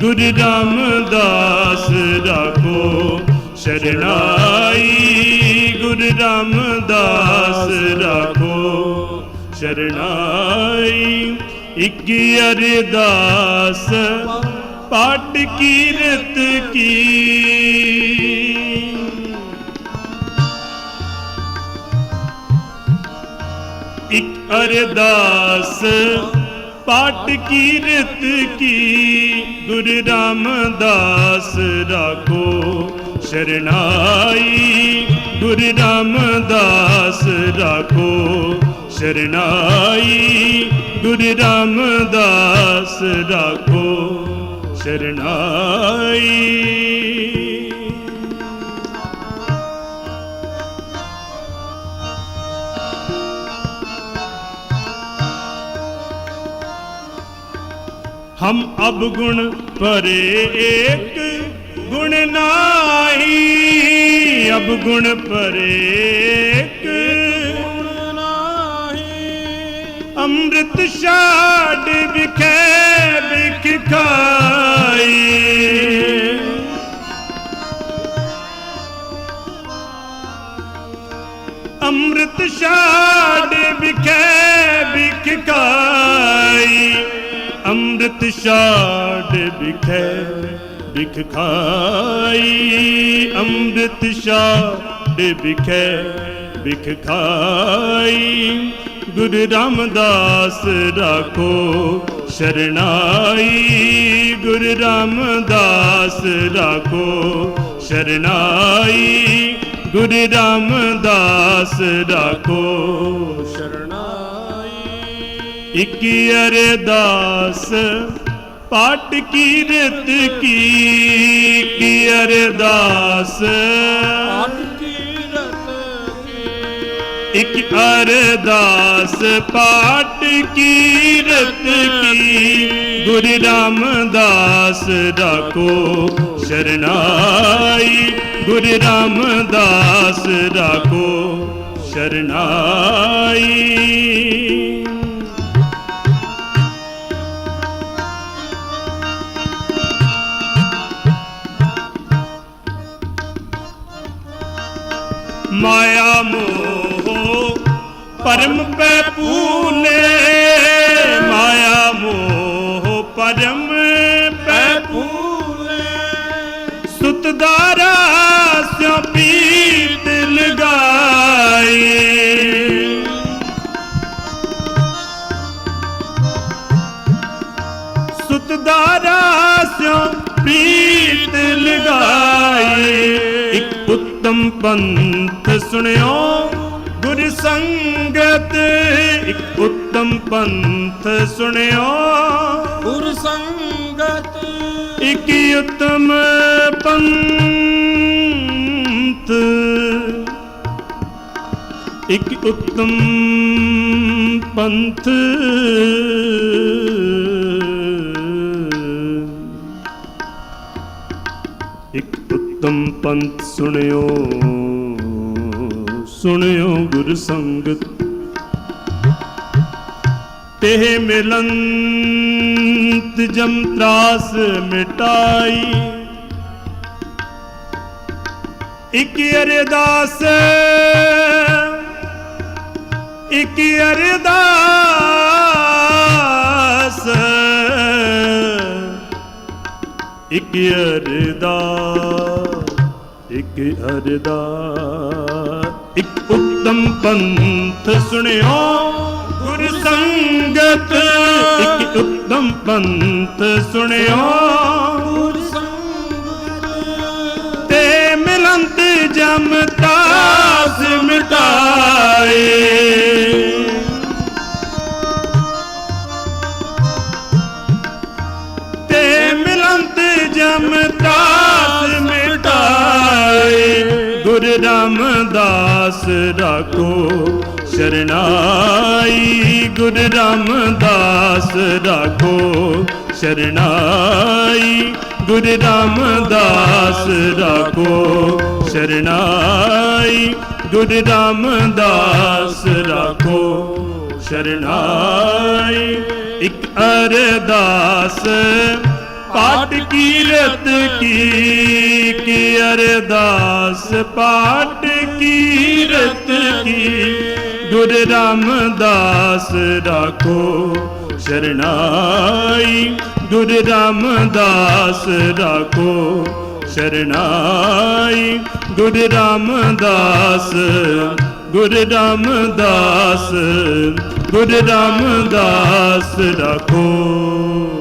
ਗੁਰੂ ਰਾਮਦਾਸ ਰਾਖੋ, ਸ਼ਰਣਾਈ ਗੁਰੂ ਰਾਮਦਾਸ ਰਾਖੋ, ਸ਼ਰਣਾਈ ਇੱਕ ਅਰਦਾਸ ਪਾਟ ਕੀਰਤ ਕੀ ਇੱਕ ਅਰਦਾਸ। ਪਾਟ ਕੀਰਤ ਕੀ? ਗੁਰੂ ਰਾਮਦਾਸ ਰਾਖੋ ਸ਼ਰਣਾਈ। ਗੁਰੂ ਰਾਮਦਾਸ ਰਾਖੋ ਸ਼ਰਨਾਈ ਗੁਰੂ ਰਾਮਦਾਸ ਰਾਖੋ ਹਮ ਅਬ ਗੁਣ ਪਰੇ ਏਕ, ਗੁਣ ਨਾਹੀ। ਅਬ ਗੁਣ ਪਰੇ ਏਕ, ਗੁਣ ਨਾਹੀ। ਅੰਮ੍ਰਿਤ ਛਾੜ ਵਿਖੇ ਵਿਖ ਖਾਈ। ਅੰਮ੍ਰਿਤ ਛਾੜ ਵਿਖੇ ਵਿਖ ਅੰਮ੍ਰਿਤ ਛਾੜ ਵਿਖੇ, ਵਿਖ ਖਾਈ। ਅੰਮ੍ਰਿਤ ਛਾੜ ਵਿਖੇ, ਵਿਖ ਖਾਈ। ਗੁਰੂ ਰਾਮਦਾਸ ਰਾਖੋ ਸ਼ਰਨਾਈ। ਗੁਰੂ ਰਾਮਦਾਸ ਰਾਖੋ ਸ਼ਰਣਾਈ ਗੁਰੂ ਰਾਮਦਾਸ ਰਾਖੋ ਇਕ ਅਰਦਾਸ ਪਾਟ ਕੀ ਕੀ? ਅਰਦਾਸ ਆਟ ਕੀਰਤ ਕੀ ਇਕ ਅਰਦਾਸ ਪਾਟ ਕੀਰਤ ਕੀ ਗੁਰੂ ਰਾਮਦਾਸ ਰਾਖੋ ਸ਼ਰਣਾਈ ਗੁਰੂ ਰਾਮਦਾਸ ਰਾਖੋ ਸ਼ਰਣਾਈ ਮਾਇਆ ਮੋਹ, ਪਰਮ ਪੈ ਪੂਲੇ ਮਾਇਆ ਮੋਹ, ਪਰਮ ਪੈ ਭੂਲੇ ਸੁਤ ਦਾਰਾ ਸਿਉ ਪੀਤ ਲਗਾਈ ਸੁਤ ਦਾਰਾ ਉੱਤਮ ਪੰਥ ਸੁਣਿਓ ਗੁਰ ਸੰਗਤ ਇੱਕ ਉੱਤਮ ਪੰਥ ਸੁਣਿਓ। ਗੁਰ ਸੰਗਤ ਇਕ ਉਤਮ ਪੰਥ। ਇਕ ਉਤਮ ਪੰਥ। ਇਕ ਪੰਥ ਸੁਣਿਓ ਸੁਣਿਓ ਗੁਰ ਸੰਗਤ। ਤੇ ਮਿਲੰਤ ਜਮ ਤਰਾਸ ਮਿਟਾਈ। ਇਕ ਅਰਦਾਸ ਇਕ ਅਰਦਾਸ। ਇਕ ਅਰਦਾਸ। ਇਕ ਅਰਦਾਸ ਇਕ ਉੱਤਮ ਪੰਥ ਸੁਣਿਓ ਗੁਰ ਸੰਗਤ। ਇਕ ਉੱਤਮ ਪੰਥ ਸੁਣਿਓ ਗੁਰ ਸੰਗਤ। ਤੇ ਮਿਲੰਤ ਜਮ ਤਾਸ ਗੁਰ ਰਾਮਦਾਸ ਰਾਖੋ। ਸ਼ਰਨਾਈ ਗੁਰ ਰਾਮਦਾਸ ਰਾਖੋ। ਸ਼ਰਨਾਈ ਗੁਰ ਰਾਮਦਾਸ ਰਾਖੋ। ਸ਼ਰਨਾਈ ਗੁਰ ਰਾਮਦਾਸ ਰਾਖੋ। ਸ਼ਰਨਾਈ ਇੱਕ ਅਰਦਾਸ, ਪਾਠ ਕੀਰਤ ਕੀ। ਕੀ ਅਰਦਾਸ ਪਾਟ ਕੀਰਤ ਕੀ? ਗੁਰ ਰਾਮਦਾਸ ਰਾਖੋ ਸ਼ਰਨਾਈ ਗੁਰ ਰਾਮਦਾਸ ਰਾਖੋ ਸ਼ਰਨਾਈ ਗੁਰ ਰਾਮਦਾਸ ਗੁਰ ਰਾਮਦਾਸ ਗੁਰ ਰਾਮਦਾਸ ਰਾਖੋ।